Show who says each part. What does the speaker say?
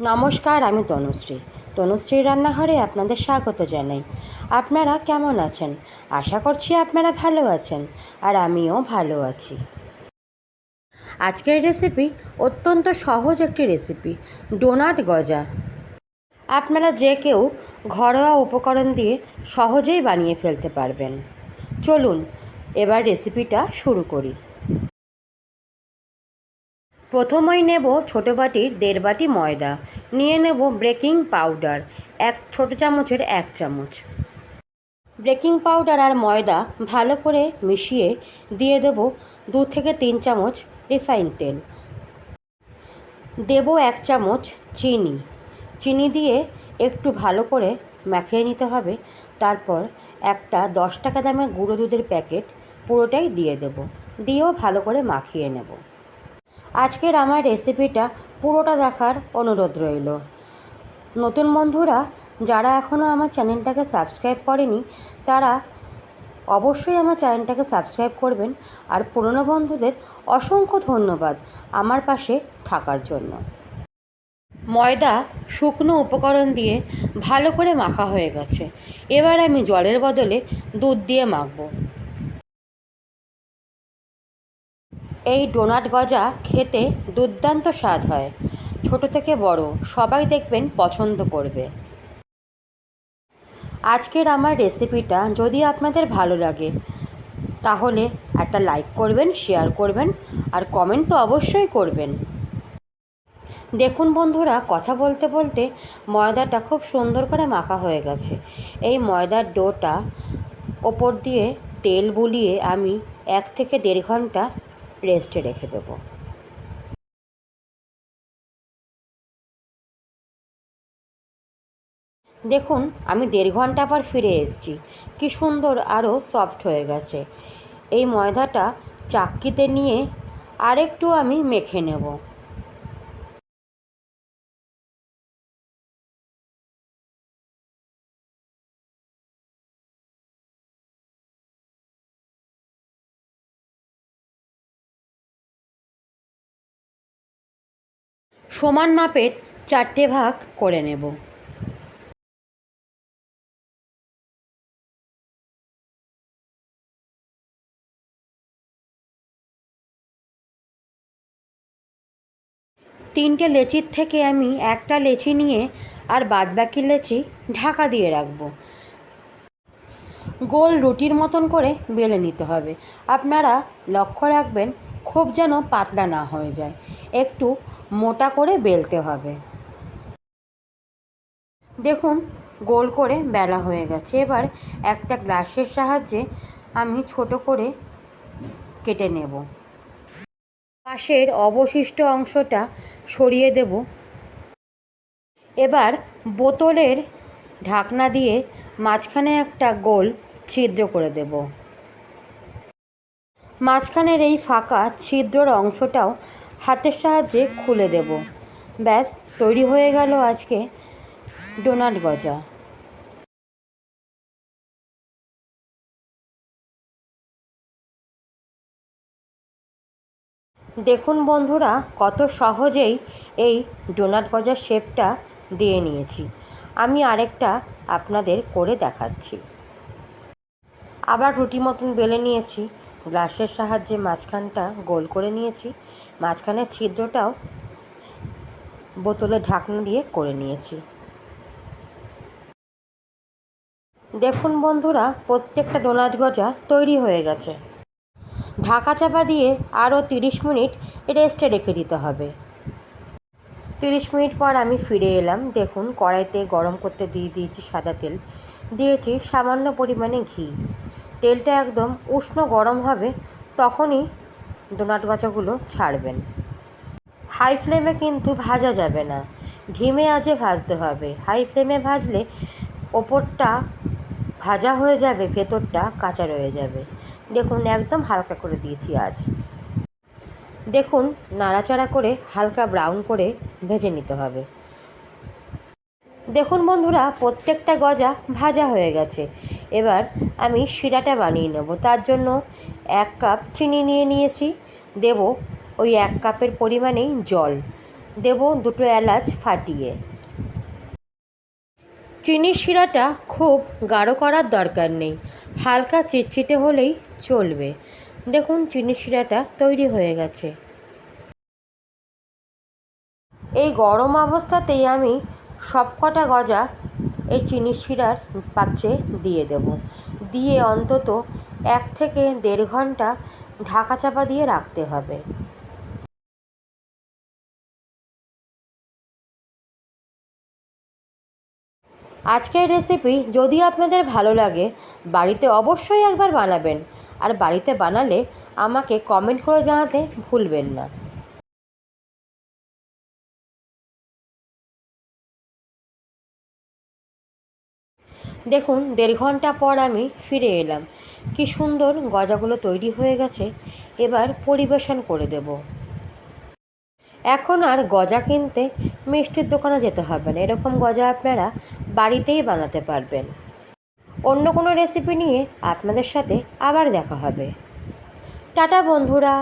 Speaker 1: নমস্কার, আমি তনুশ্রী। তনুশ্রী রান্নাঘরে আপনাদের স্বাগত জানাই। আপনারা কেমন আছেন? আশা করছি আপনারা ভালো আছেন, আর আমিও ভালো আছি। আজকের রেসিপি অত্যন্ত সহজ একটি রেসিপি, ডোনাট গজা। আপনারা যে কেউ ঘরোয়া উপকরণ দিয়ে সহজেই বানিয়ে ফেলতে পারবেন। চলুন, এবার রেসিপিটা শুরু করি। প্রথমেই নেব ছোটো বাটির দেড় বাটি ময়দা। নিয়ে নেব বেকিং পাউডার, এক ছোটো চামচের এক চামচ। বেকিং পাউডার আর ময়দা ভালো করে মিশিয়ে দিয়ে দেব দু থেকে তিন চামচ রিফাইন তেল। দেব এক চামচ চিনি। চিনি দিয়ে একটু ভালো করে মাখিয়ে নিতে হবে। তারপর একটা দশ টাকা দামের গুঁড়ো দুধের প্যাকেট পুরোটাই দিয়ে দেব। দিয়েও ভালো করে মাখিয়ে নেব। আজকের আমার রেসিপিটা পুরোটা দেখার অনুরোধ রইল। নতুন বন্ধুরা, যারা এখনও আমার চ্যানেলটাকে সাবস্ক্রাইব করেনি, তারা অবশ্যই আমার চ্যানেলটাকে সাবস্ক্রাইব করবেন। আর পুরনো বন্ধুদের অসংখ্য ধন্যবাদ আমার পাশে থাকার জন্য। ময়দা শুকনো উপকরণ দিয়ে ভালো করে মাখা হয়ে গেছে। এবার আমি জলের বদলে দুধ দিয়ে মাখবো। এই ডোনাট গজা খেতে দুর্দান্ত স্বাদ হয়। ছোট থেকে বড়, সবাই দেখবেন পছন্দ করবে। আজকের আমার রেসিপিটা যদি আপনাদের ভালো লাগে, তাহলে একটা লাইক করবেন, শেয়ার করবেন, আর কমেন্ট তো অবশ্যই করবেন। দেখুন বন্ধুরা, কথা বলতে বলতে ময়দাটা খুব সুন্দর করে মাখা হয়ে গেছে। এই ময়দার ডোটা ওপর দিয়ে তেল বুলিয়ে আমি এক থেকে দেড় ঘণ্টা রেস্টে রেখে দেব। দেখুন, আমি দেড় ঘণ্টা পর ফিরে এসেছি। কি সুন্দর আরও সফট হয়ে গেছে। এই ময়দাটা চাক্কিতে নিয়ে আরেকটু আমি মেখে নেব। সমান মাপের চারটে ভাগ করে নেব। তিনটে লেচির থেকে আমি একটা লেচি নিয়ে আর বাদবাকি লেচি ঢাকা দিয়ে রাখব। গোল রুটির মতন করে বেলে নিতে হবে। আপনারা লক্ষ্য রাখবেন খুব যেন পাতলা না হয়ে যায়। একটু মোটা করে বেলতে হবে। দেখুন, গোল করে বেলা হয়ে গেছে। এবার একটা গ্লাসের সাহায্যে আমি ছোট করে কেটে নেব। পাশের অবশিষ্ট অংশটা সরিয়ে দেব। এবার বোতলের ঢাকনা দিয়ে মাঝখানে একটা গোল ছিদ্র করে দেব। মাঝখানের এই ফাঁকা ছিদ্রর অংশটাও হাতের সাহায্যে খুলে দেব। ব্যাস, তৈরি হয়ে গেল আজকে ডোনাট গজা। দেখুন বন্ধুরা, কত সহজেই এই ডোনাট গজার শেপটা দিয়ে নিয়েছি। আমি আরেকটা আপনাদের করে দেখাচ্ছি। আবার রুটি মতন বেলে নিয়েছি। গ্লাসের সাহায্যে মাঝখানটা গোল করে নিয়েছি। মাঝখানের ছিদ্রটাও বোতলে ঢাকনা দিয়ে করে নিয়েছি। দেখুন বন্ধুরা, প্রত্যেকটা ডোনাট গজা তৈরি হয়ে গেছে। ঢাকা চাপা দিয়ে আরও তিরিশ মিনিট রেস্টে রেখে দিতে হবে। তিরিশ মিনিট পর আমি ফিরে এলাম। দেখুন, কড়াইতে গরম করতে দিয়ে দিয়েছি সাদা তেল। দিয়েছি সামান্য পরিমাণে ঘি। তেলটা একদম উষ্ণ গরম হবে, তখনই ডোনাট গজাগুলো ছাড়বেন। হাই ফ্লেমে কিন্তু ভাজা যাবে না। ঢিমে আজে ভাজতে হবে। হাই ফ্লেমে ভাজলে ওপরটা ভাজা হয়ে যাবে, ভেতরটা কাঁচা রয়ে যাবে। দেখুন, একদম হালকা করে দিয়েছি আজ দেখুন, নাড়াচাড়া করে হালকা ব্রাউন করে ভেজে নিতে হবে। দেখুন বন্ধুরা, প্রত্যেকটা গজা ভাজা হয়ে গেছে। এবার আমি শিরাটা বানিয়ে নেব। তার জন্য এক কাপ চিনি নিয়ে নিয়েছি। দেব ওই এক কাপের পরিমাণেই জল। দেব দুটো এলাচ ফাটিয়ে। চিনির শিরাটা খুব গাঢ় করার দরকার নেই। হালকা চিটচিটে হলেই চলবে। দেখুন, চিনির শিরাটা তৈরি হয়ে গেছে। এই গরম অবস্থাতেই আমি সবকটা গজা এই চিনির শিরার পাত্রে দিয়ে দেব। দিয়ে অন্তত এক থেকে দেড় ঘণ্টা ঢাকা চাপা দিয়ে রাখতে হবে। আজকের রেসিপি যদি আপনাদের ভালো লাগে, বাড়িতে অবশ্যই একবার বানাবেন। আর বাড়িতে বানালে আমাকে কমেন্ট করে জানাতে ভুলবেন না। দেখুন, দেড় ঘণ্টা পর আমি ফিরে এলাম। কি সুন্দর গজাগুলো তৈরি হয়ে গেছে, এবার পরিবেশন করে দেব। এখন আর গজা কিনতে মিষ্টির দোকানে যেতে হবে না। এরকম গজা আপনারা বাড়িতেই বানাতে পারবেন। অন্য কোনো রেসিপি নিয়ে আপনাদের সাথে আবার দেখা হবে। টাটা বন্ধুরা।